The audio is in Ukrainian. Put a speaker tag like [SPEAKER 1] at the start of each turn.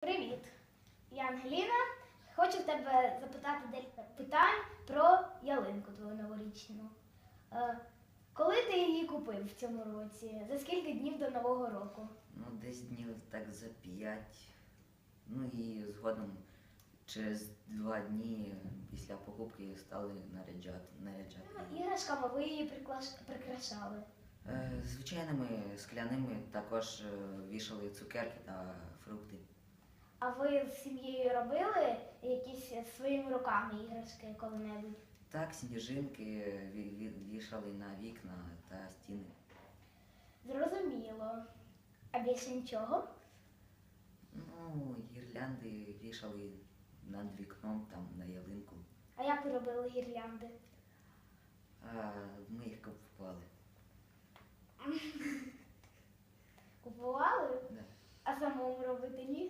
[SPEAKER 1] Привіт! Я Ангеліна. Хочу в тебе запитати декілька питань про ялинку твою новорічну. Е, коли ти її купив в цьому році? За скільки днів до Нового року?
[SPEAKER 2] Ну, десь днів так за п'ять. Ну і згодом через два дні після покупки стали наряджати. наряджати.
[SPEAKER 1] Ну, Іграшками ви її приклаш- прикрашали.
[SPEAKER 2] Е, звичайними скляними також е, вішали цукерки та фрукти.
[SPEAKER 1] А ви з сім'єю робили якісь своїми руками іграшки коли-небудь?
[SPEAKER 2] Так, сніжинки ві- ві- вішали на вікна та стіни.
[SPEAKER 1] Зрозуміло. А більше нічого?
[SPEAKER 2] Ну, гірлянди вішали над вікном там на ялинку.
[SPEAKER 1] А як ви робили гірлянди?
[SPEAKER 2] А ми їх купували.
[SPEAKER 1] Купували?
[SPEAKER 2] Да.
[SPEAKER 1] А самому робити ні?